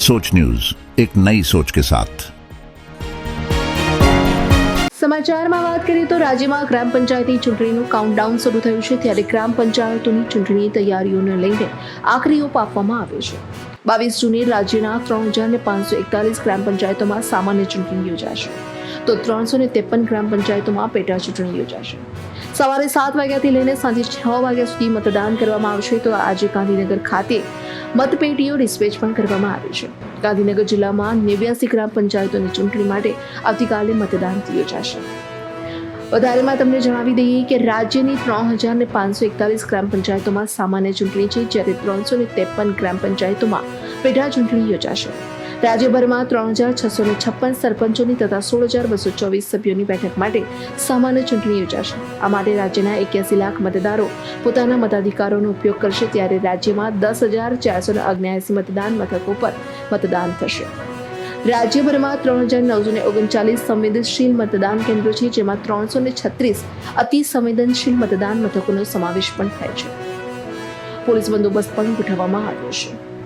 सोच न्यूज एक नई सोच के साथ સમાચારમાં વાત કરીએ તો રાજ્યમાં ગ્રામ પંચાયતી ચૂંટણીનું કાઉન્ટડાઉન શરૂ થયું છે ત્યારે ગ્રામ પંચાયતોની ચૂંટણી તૈયારીઓને લઈને આખરી ઓપ આપવામાં આવ્યો છે બાવીસ જૂને રાજ્યના ત્રણ હજાર ને પાંચસો એકતાલીસ ગ્રામ પંચાયતોમાં સામાન્ય ચૂંટણી યોજાશે તો ત્રણસો ને ત્રેપન ગ્રામ પંચાયતોમાં પેટા ચૂંટણી યોજાશે સવારે સાત વાગ્યાથી લઈને સાંજે છ વાગ્યા સુધી મતદાન કરવામાં આવશે તો આજે ગાંધીનગર ખાતે મતપેટીઓ ડિસ્પેચ પણ કરવામાં આવી છે. ગાંધીનગર જિલ્લામાં નેવ્યાસી ગ્રામ પંચાયતોની ચૂંટણી માટે આવતીકાલે મતદાન યોજાશે. વધારેમાં તમને જણાવી દઈએ કે રાજ્યની ત્રણ હજાર ને પાંચસો એકતાલીસ ગ્રામ પંચાયતોમાં સામાન્ય ચૂંટણી છે, જ્યારે ત્રણસો ને ત્રેપન ગ્રામ પંચાયતોમાં પેટા ચૂંટણી યોજાશે. રાજ્યભરમાં ત્રણ હજાર છસો છપ્પન સરપંચોની તથા સોળ હજાર બસો ચોવીસ સભ્યોની બેઠક માટે સામાન્ય ચૂંટણી યોજાશે. આ માટે રાજ્યના એક્યાસી લાખ મતદારો પોતાના મતાધિકારોનો ઉપયોગ કરશે ત્યારે રાજ્યમાં દસ હજાર ચારસો અગ્યાસી મતદાન મથકો પર મતદાન થશે. રાજ્યભરમાં ત્રણ હજાર નવસો ને ઓગણચાલીસ સંવેદનશીલ મતદાન કેન્દ્રો છે, જેમાં ત્રણસો ને છત્રીસ અતિ સંવેદનશીલ મતદાન મથકોનો સમાવેશ પણ થાય છે. પોલીસ બંદોબસ્ત પણ ગોઠવવામાં આવ્યો છે.